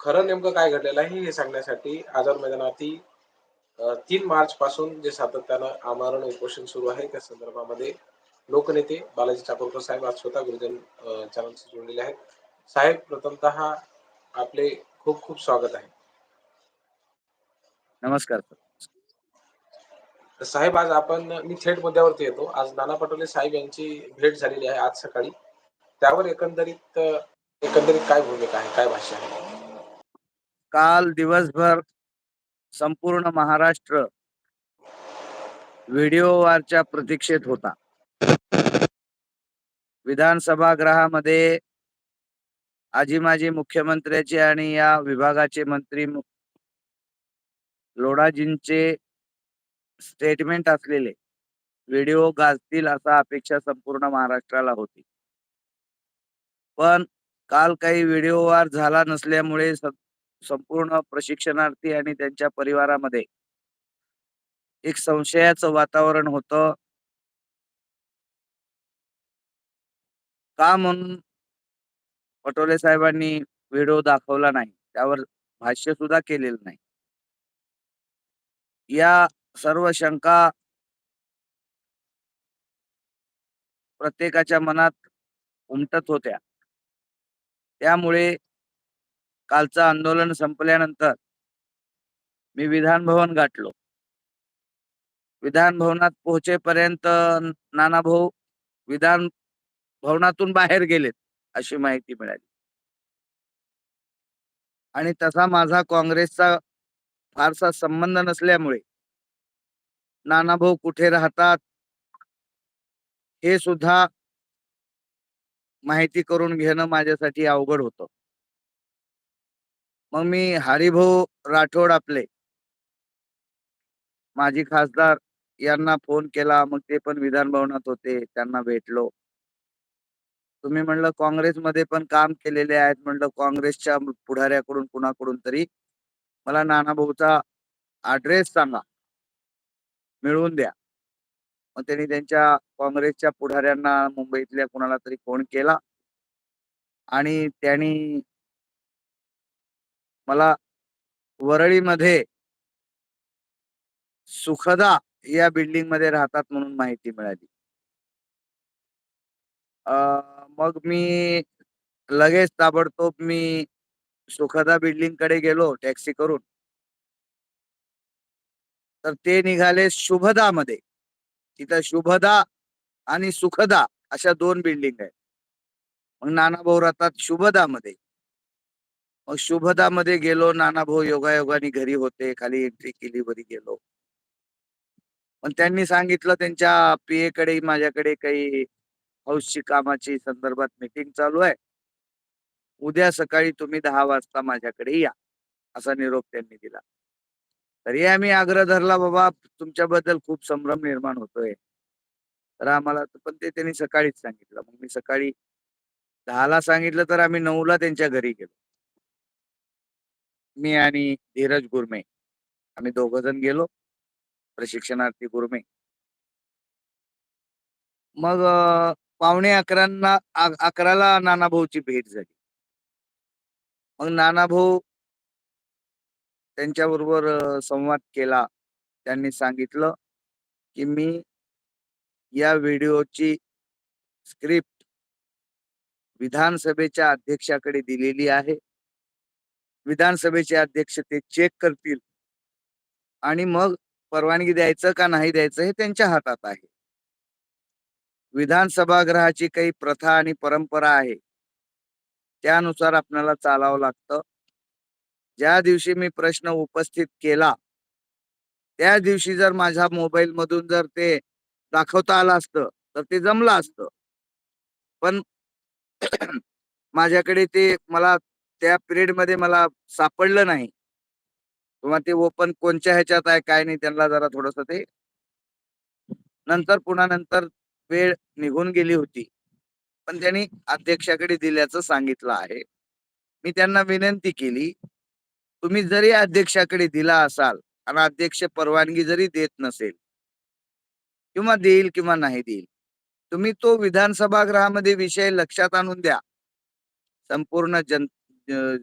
खरं नेमकं काय घडलेलं आहे हे सांगण्यासाठी आझाद मैदानावरती अ, तीन मार्च पासून जे सातत्यानं आमरण उपोषण सुरू आहे त्या संदर्भामध्ये लोकनेते बालाजी चाकूरकर साहेब आज स्वतः गुरुजन चॅनलशी जोडलेले आहेत. साहेब प्रथमतः आपले खूप खूप स्वागत आहे. नमस्कार साहेब आज आपण मी थेट मुद्द्यावरती येतो. आज नाना पटोले साहेब यांची भेट झालेली आहे आज सकाळी. त्यावर एकंदरीत एकंदरीत काय भूमिका आहे? काय भाष्य आहे? काल दिवसभर संपूर्ण महाराष्ट्र व्हिडिओ वारच्या प्रतीक्षेत होता. विधानसभा गृहामध्ये आजी माजी मुख्यमंत्र्याचे आणि या विभागाचे मंत्री लोढाजींचे स्टेटमेंट असलेले व्हिडिओ गाजतील असा अपेक्षा संपूर्ण महाराष्ट्राला होती. पण काल काही व्हिडिओ वार झाला नसल्यामुळे संपूर्ण प्रशिक्षणार्थी आणि त्यांच्या परिवारामध्ये एक संशयाचं वातावरण होतं. का म्हणून पटोले साहेबांनी व्हिडिओ दाखवला नाही? त्यावर भाष्य सुद्धा केलेलं नाही. या सर्व शंका प्रत्येकाच्या मनात उमटत होत्या. त्यामुळे कालचं आंदोलन संपल्यानंतर मी विधान भवन गाठलो. विधान भवनात पोहोचेपर्यंत नाना भाऊ विधान भवनातून बाहेर गेलेत अशी माहिती मिळाली. आणि तसा माझा काँग्रेसचा फारसा संबंध नसल्यामुळे नानाभाऊ कुठे राहतात हे सुद्धा माहिती करून घेणं माझ्यासाठी अवघड होतं. मग मी हरिभाऊ राठोड आपले. माजी खासदार यांना फोन केला मग ते पण विधान भवनात होते त्यांना भेटलो. तुम्ही म्हणलं काँग्रेसमध्ये पण काम केलेले आहेत म्हणलं काँग्रेसच्या पुढाऱ्याकडून कुणाकडून तरी. मला नानाभाऊचा ऍड्रेस सांगा. मिळवून द्या. मग त्यांनी त्यांच्या काँग्रेसच्या पुढाऱ्यांना मुंबईतल्या कुणाला तरी फोन केला. आणि त्यांनी मला वरळीमध्ये सुखदा या बिल्डिंगमध्ये राहतात म्हणून माहिती मिळाली. मग मी लगेच ताबडतोब मी सुखदा बिल्डिंगकडे गेलो टॅक्सी करून. तर ते निघाले शुभदा मध्ये तिथं शुभदा आणि सुखदा अशा दोन बिल्डिंग आहेत. मग नाना भाऊ राहतात शुभदा मध्ये मग शुभदा मध्ये गेलो नानाभाऊ योगायोगाने घरी होते खाली एंट्री केली वरी गेलो. पण त्यांनी सांगितलं त्यांच्या पीए कडे माझ्याकडे काही हाऊसची कामाची संदर्भात मीटिंग चालू आहे. उद्या सकाळी तुम्ही दहा वाजता माझ्याकडे या असा निरोप त्यांनी दिला. तरी आम्ही आग्रह धरला बाबा तुमच्याबद्दल खूप संभ्रम निर्माण होतोय. तर आम्हाला पण ते त्यांनी सकाळीच सांगितलं. मग मी सकाळी दहाला सांगितलं तर आम्ही नऊला त्यांच्या घरी गेलो. मी आणि धीरज गुरमे. आम्ही दोघ जण गेलो. प्रशिक्षणार्थी गुरमे. मग पावणे अकरांना अ- अकराला नानाभाऊची भेट झाली. मग नानाभाऊ त्यांच्याबरोबर बरोबर संवाद केला. त्यांनी सांगितलं की मी या व्हिडिओची स्क्रिप्ट विधानसभेच्या अध्यक्षाकडे दिलेली आहे. विधानसभेचे अध्यक्ष ते चेक करतील. आणि मग परवानगी द्यायचं का नाही द्यायचं हे त्यांच्या हातात आहे. विधान सभागृहाची काही प्रथा आणि परंपरा आहे. त्यानुसार आपल्याला चालावं लागतं. ज्या दिवशी मी प्रश्न उपस्थित केला त्या दिवशी जर माझ्या मोबाईल मधून जर ते दाखवता आलं असतं तर ते जमलं असतं. पण माझ्याकडे ते मला त्या पिरियडमध्ये मला सापडलं नाही. किंवा ते ओपन कोणत्या ह्याच्यात आहे काय नाही त्यांना जरा थोडस ते नंतर पुन्हा नंतर वेळ निघून गेली होती. पण त्यांनी अध्यक्षाकडे दिल्याचं सांगितलं आहे. मी त्यांना विनंती केली तुम्ही जरी अध्यक्षाकडे दिला असाल आणि अध्यक्ष परवानगी जरी देत नसेल किंवा देईल किंवा नाही देईल तुम्ही तो विधानसभागृहामध्ये विषय लक्षात आणून द्या. संपूर्ण जन uh,